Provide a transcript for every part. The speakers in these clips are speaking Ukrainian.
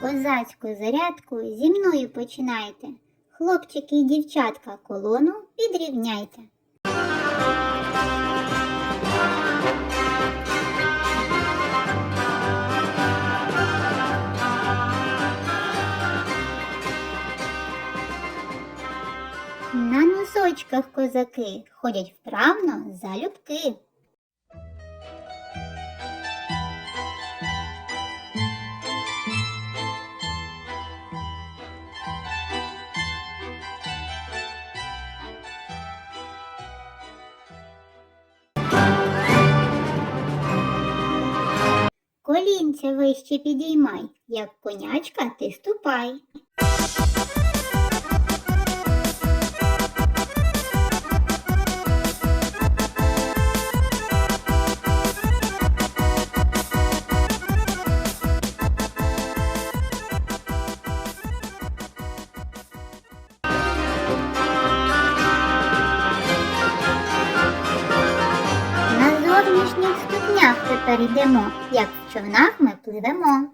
козацьку зарядку зі мною починайте. Хлопчики і дівчатка колону підрівняйте. На носочках козаки ходять вправно залюбки. Колінця вище підіймай, як конячка ти ступай. На зовнішніх ступнях тепер йдемо, як човнах ми пливемо.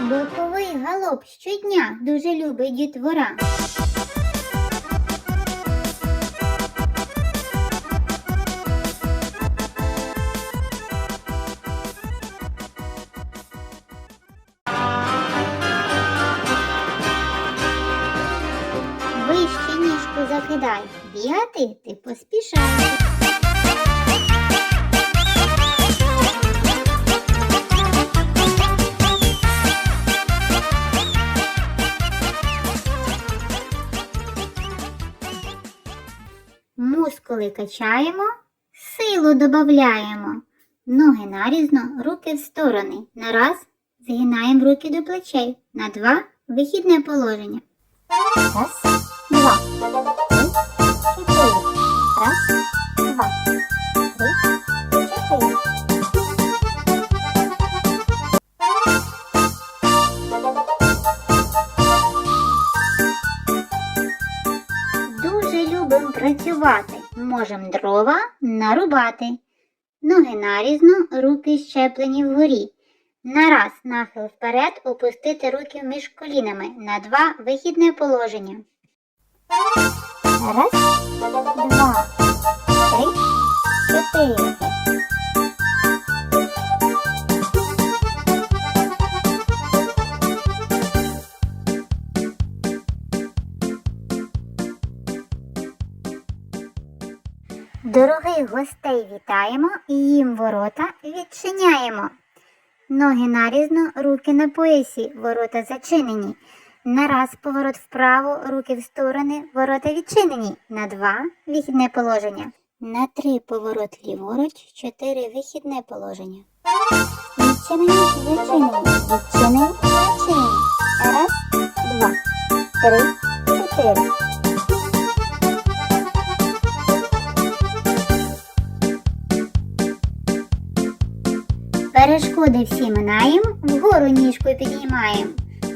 Боковий галоп щодня дуже любить дітвора. Ніжку бігати ти поспішай. Мускули качаємо, силу додаємо. Ноги нарізно, руки в сторони. На раз згинаємо руки до плечей. На два вихідне положення. Раз, два, Раз, два, три, чотири. Дуже любим працювати. Можем дрова нарубати. Ноги нарізно, руки щеплені вгорі. На раз нахил вперед опустити руки між колінами. На два вихідне положення. Раз, два, три, чотири. Дорогих гостей вітаємо і їм ворота відчиняємо. Ноги нарізно, руки на поясі, ворота зачинені. На раз поворот вправо, руки в сторони, ворота відчинені. На два вихідне положення. На три поворот ліворуч, чотири вихідне положення. Відчинені, зачинені, відчинені, зачинені. Раз, два, три, чотири. Перешкоди всі минаєм, вгору ніжкою підіймаємо.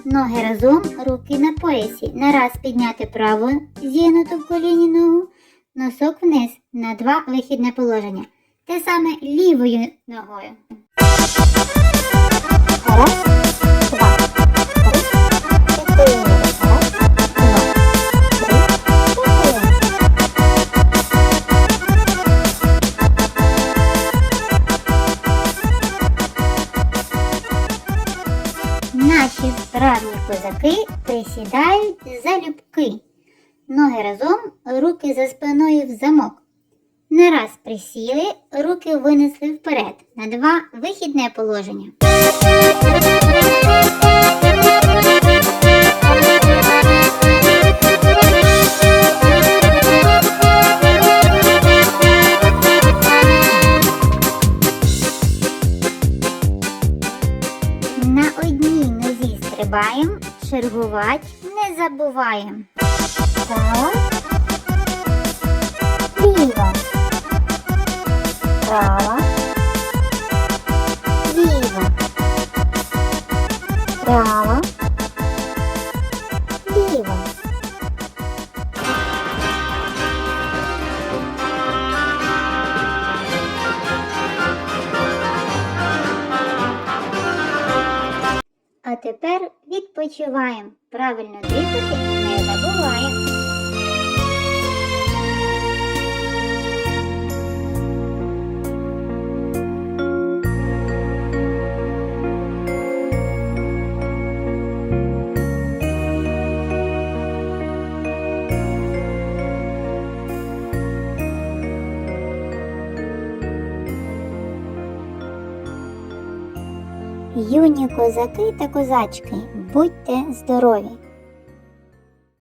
Ноги разом, руки на поясі. На раз підняти праву зігнуту в коліні ногу, носок вниз на два вихідне положення. Те саме лівою ногою. Раз, козаки присідають залюбки. Ноги разом, руки за спиною в замок. Не раз присіли, руки винесли вперед. На два вихідне положення. На одній нозі стрибаєм, чергувати не забуваємо. Права, ліва. Права. А тепер відпочиваємо. Правильно дихати не забуваємо. Юні козаки та козачки, будьте здорові!